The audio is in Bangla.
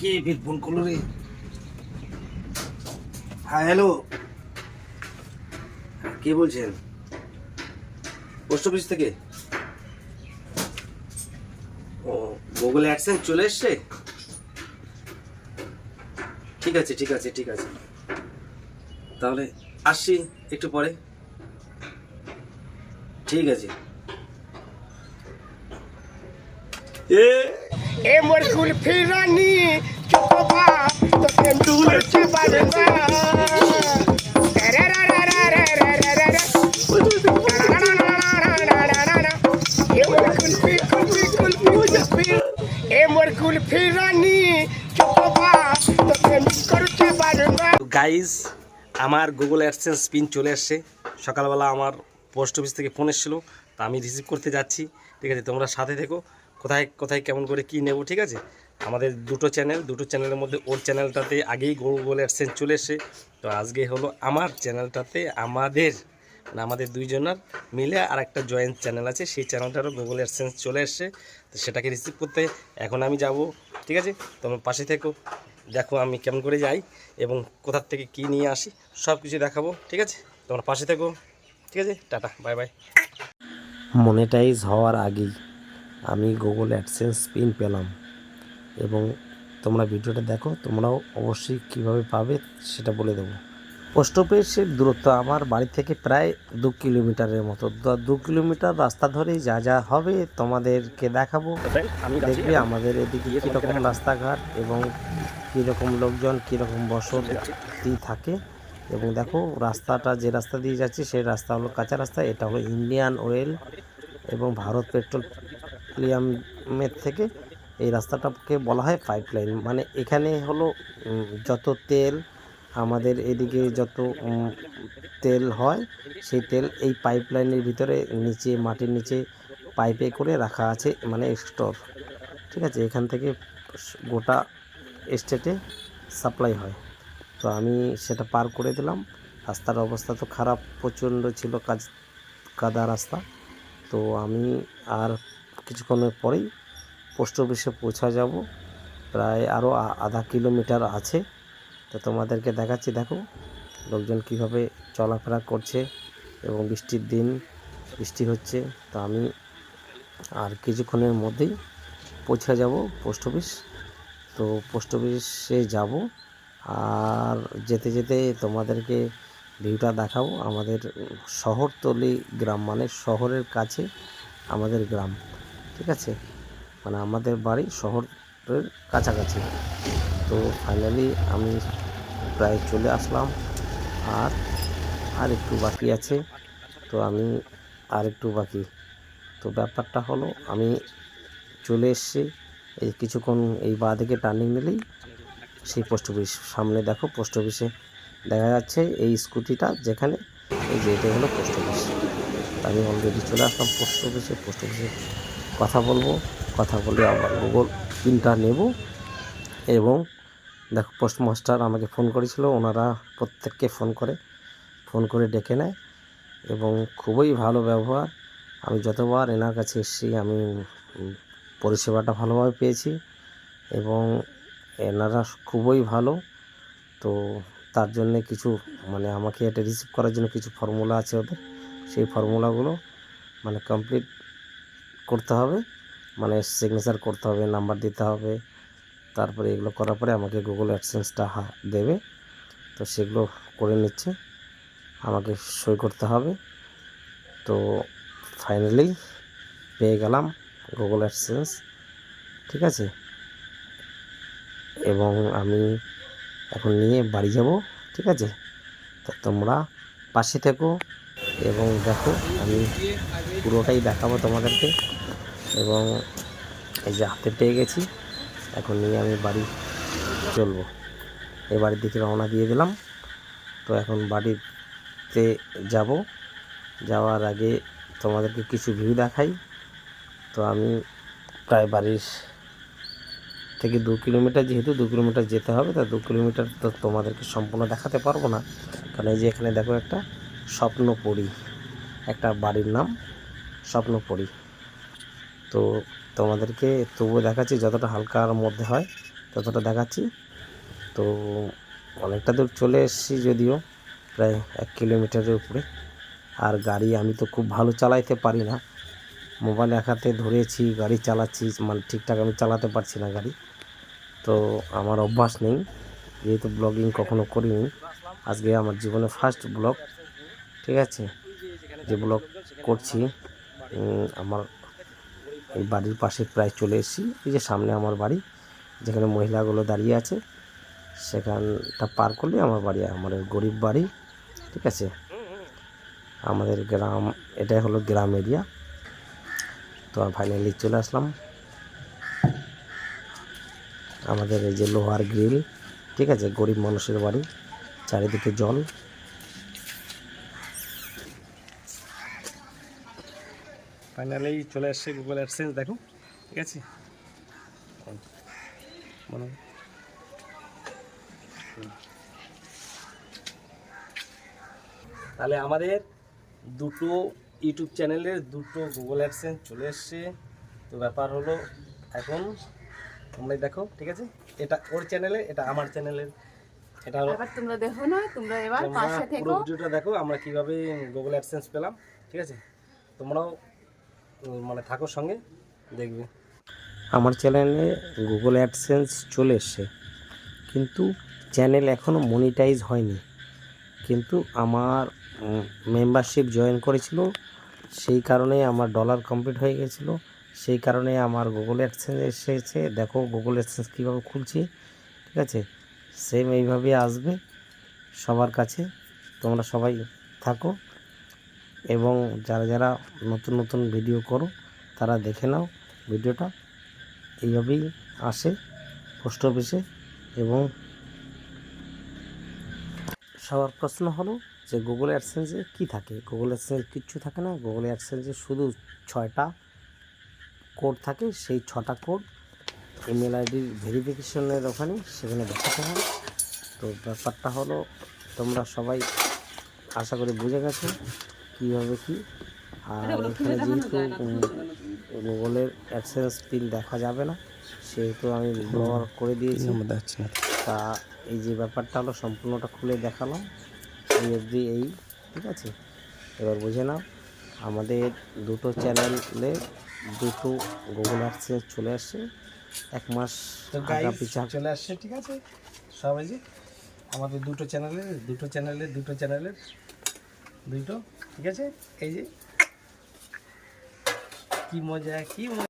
কে ফির ফোন করল রে? হ্যাঁ হ্যালো কে বলছেন? পোস্ট অফিস থেকে? ও গুগল অ্যাডসেন্স চলে এসছে? ঠিক আছে ঠিক আছে ঠিক আছে। তাহলে আসছি একটু পরে। ঠিক আছে। এ এ মোর কুলফি রানী চোখবা তোকে তুলতে পারে না রে রে রে রে রে রে রে রে রে। এ মোর কুলফি কুলফি কুলফি কুলফি। এ মোর কুলফি রানী গাইজ আমার গুগল অ্যাডসেন্স পিন চলে আসছে সকালবেলা আমার পোস্ট অফিস থেকে ফোন এসেছিল, তা আমি রিসিভ করতে যাচ্ছি। ঠিক আছে, তোমরা সাথে থেকো। কোথায় কোথায় কেমন করে কি নেব, ঠিক আছে? আমাদের দুটো চ্যানেল দুটো চ্যানেলের মধ্যে ওর চ্যানেলটাতে আগেই গুগল অ্যাডসেন্স চলে এসছে। তো আজকে হলো আমার চ্যানেলটাতে আমাদের মানে আমাদের দুইজনের মিলে আর একটা জয়েন্ট চ্যানেল আছে। সেই চ্যানেলটারও গুগল অ্যাডসেন্স চলে এসছে। তো সেটাকে রিসিভ করতে এখন আমি যাব। ঠিক আছে? তোমার পাশে থেকো। দেখো আমি কেমন করে যাই এবং কোথার থেকে কি নিয়ে আসি সব কিছু দেখাবো। ঠিক আছে? তোমার পাশে থেকো। ঠিক আছে? টাটা বাই বাই মনিটাইজ হওয়ার আগেই আমি গুগল অ্যাডসেন্স পিন পেলাম। এবং তোমরা ভিডিওটা দেখো তোমরাও অবশ্যই কীভাবে পাবে সেটা বলে দেবো। পোস্ট অফিসের দূরত্ব আমার বাড়ি থেকে প্রায় দু কিলোমিটারের মতো। দু- কিলোমিটার রাস্তা ধরেই যা যা হবে তোমাদেরকে দেখাবো। দেখবে আমাদের এদিকে কীরকম রাস্তাঘাট এবং কীরকম লোকজন কীরকম বসতি থাকে। এবং দেখো, রাস্তাটা যে রাস্তা দিয়ে যাচ্ছে, সেই রাস্তা হলো কাঁচা রাস্তা। এটা হলো ইন্ডিয়ান অয়েল এবং ভারত পেট্রোলিয়ামের থেকে এই রাস্তাটাকে বলা হয় পাইপলাইন। মানে এখানে হলো যত তেল আমাদের এদিকে যত তেল হয়, সেই তেল এই পাইপলাইনের ভিতরে নিচে, মাটির নিচে পাইপে করে রাখা আছে মানে স্টোর। ঠিক আছে? এখান থেকে গোটা স্টেটে সাপ্লাই হয়। তো আমি সেটা পার করে দিলাম। রাস্তার অবস্থা তো খারাপ, প্রচণ্ড ছিল কাজ, কাদা রাস্তা। তো আমি আর কিছুক্ষণের পরেই পোস্ট অফিসে পৌঁছা যাব। প্রায় আরও আধা কিলোমিটার আছে। তো তোমাদেরকে দেখাচ্ছি, দেখো লোকজন কীভাবে চলাফেরা করছে এবং বৃষ্টির দিন, বৃষ্টি হচ্ছে। তো আমি আর কিছুক্ষণের মধ্যেই পৌঁছে যাব পোস্ট অফিস। তো পোস্ট অফিসে যাব। আর যেতে যেতে তোমাদেরকে ভিউটা দেখাবো। আমাদের শহরতলি গ্রাম মানে শহরের কাছে আমাদের গ্রাম, ঠিক আছে? মানে আমাদের বাড়ি শহরের কাছাকাছি। তো ফাইনালি আমি প্রায় চলে আসলাম। আর আর একটু বাকি আছে। তো আমি আর একটু বাকি। তো ব্যাপারটা হলো, আমি চলে এসেছি। এই কিছুক্ষণ এই বাঁ দিকে টার্নিং নিলেই সেই পোস্ট অফিস সামনে দেখো, পোস্ট অফিসে দেখা যাচ্ছে এই স্কুটিটা যেখানে এই যে এটা হলো পোস্ট অফিস। আমি অলরেডি চলে আসলাম পোস্ট অফিসে পোস্ট অফিসে কথা বলব, কথা বলে আবার গুগল পিনটা নেব এবং দেখো পোস্টমাস্টার আমাকে ফোন করেছিল, ওনারা প্রত্যেককে ফোন করে ফোন করে ডেকে নেয় এবং খুবই ভালো ব্যবহার। আমি যতবার এনার কাছে এসেছি, আমি পরিষেবাটা ভালোভাবে পেয়েছি এবং এনারা খুবই ভালো। তো তার জন্যে কিছু মানে আমাকে এটা রিসিভ করার জন্য কিছু ফর্মুলা আছে ওদের। সেই ফর্মুলাগুলো মানে কমপ্লিট করতে হবে। মানে সিগনেচার করতে হবে নাম্বার দিতে হবে। তারপরে এগুলো করার পরে আমাকে গুগল অ্যাডসেন্সটা হা- দেবে। তো সেগুলো করে নিচ্ছে। আমাকে সই করতে হবে। তো ফাইনালি পেয়ে গেলাম গুগল অ্যাডসেন্স ঠিক আছে? এবং আমি এখন নিয়ে বাড়ি যাব, ঠিক আছে? তো তোমরা পাশে থেকো এবং দেখো আমি পুরোটাই দেখাবো তোমাদেরকে। এবং এই যে হাতে পেয়ে গেছি, এখন নিয়ে আমি বাড়ি চলবো। এই বাড়ির দিকে রওনা দিয়ে দিলাম। তো এখন বাড়িতে যাব। যাওয়ার আগে তোমাদেরকে কিছু ভিউ দেখাই। তো আমি প্রায় বাড়ির থেকে দু কিলোমিটার, যেহেতু দু কিলোমিটার যেতে হবে, তা দু কিলোমিটার তো তোমাদেরকে সম্পূর্ণ দেখাতে পারব না। কারণ এই যে এখানে দেখো একটা স্বপ্নপুরী, একটা বাড়ির নাম স্বপ্ন পড়ি তো তোমাদেরকে তবুও দেখাচ্ছি, যতটা হালকার মধ্যে হয় ততটা দেখাচ্ছি। তো অনেকটা দূর চলে এসেছি যদিও, প্রায় এক কিলোমিটারের উপরে। আর গাড়ি আমি তো খুব ভালো চালাইতে পারি না। মোবাইল এক হাতে ধরেছি, গাড়ি চালাচ্ছি মানে ঠিকঠাক আমি চালাতে পারছি না গাড়ি। তো আমার অভ্যাস নেই, যেহেতু ব্লগিং কখনো করিনি। আজকে আমার জীবনে ফার্স্ট ব্লগ ঠিক আছে? যে ব্লগ করছি আমার এই বাড়ির পাশে প্রায় চলে এসেছি। এই যে সামনে আমার বাড়ি, যেখানে মহিলাগুলো দাঁড়িয়ে আছে, সেখানটা পার করলে আমার বাড়ি, আমার গরিব বাড়ি, ঠিক আছে? আমাদের গ্রাম, এটাই হলো গ্রাম এরিয়া তো ফাইনালি চলে আসলাম। আমাদের এই যে লোহার গ্রিল, ঠিক আছে? গরিব মানুষের বাড়ি, চারিদিকে জল। ফাইনালি চলে আসছে গুগল অ্যাডসেন্স দেখো, ঠিক আছে? মনে তাহলে আমাদের দুটো ইউটিউব চ্যানেলের দুটো গুগল অ্যাডসেন্স চলে এসছে। তো ব্যাপার হলো এখন তোমরাই দেখো ঠিক আছে? এটা ওর চ্যানেলে এটা আমার চ্যানেলের। এটা হলো এবার তোমরা দেখো না তোমরা এবার তোমরা পাশে পুরো ভিডিওটা দেখো আমরা কীভাবে গুগল অ্যাডসেন্স পেলাম ঠিক আছে? তোমরাও মানে থাকো সঙ্গে দেখবে। আমার চ্যানেলে গুগল অ্যাডসেন্স চলে এসছে কিন্তু চ্যানেল এখনও মনিটাইজ হয়নি। কিন্তু আমার মেম্বারশিপ জয়েন করেছিল সেই কারণে আমার ডলার কমপ্লিট হয়ে গেছিল। সেই কারণে আমার গুগল অ্যাডসেন্স এসেছে। দেখো গুগল অ্যাডসেন্স কীভাবে খুলছি, ঠিক আছে? সেম এইভাবে আসবে সবার কাছে। তোমরা সবাই থাকো এবং যারা যারা নতুন নতুন ভিডিও করো, তারা দেখে নাও ভিডিওটা। এইভাবেই আসে পোস্ট অফিসে এবং সবার প্রশ্ন হলো যে গুগল অ্যাডসেন্সে কী থাকে? গুগল অ্যাডসেন্স কিচ্ছু থাকে না। গুগল অ্যাডসেন্সে শুধু ছয়টা কোড থাকে। সেই ছটা কোড ইমেল আইডির ভেরিফিকেশনের ওখানে সেখানে দেখাতে হয়। তো ব্যাপারটা হলো তোমরা সবাই আশা করি বুঝে গেছো কীভাবে কী। আর এখানে যেহেতু গুগলের অ্যাডসেন্স পিন দেখা যাবে না সেহেতু আমি ব্যবহার করে দিয়েছি। তা এই যে ব্যাপারটা হলো সম্পূর্ণটা খুলে দেখালাম। এই অবধি এই ঠিক আছে? এবার বুঝে নাও আমাদের দুটো চ্যানেলে দুটো গুগল অ্যাডসেন্স চলে আসছে এক মাস পিছা। চলে আসছে ঠিক আছে? সবাই যে আমাদের দুটো চ্যানেলে দুটো চ্যানেলে দুটো চ্যানেলের দুটো ঠিক আছে? এই যে কি মজা কি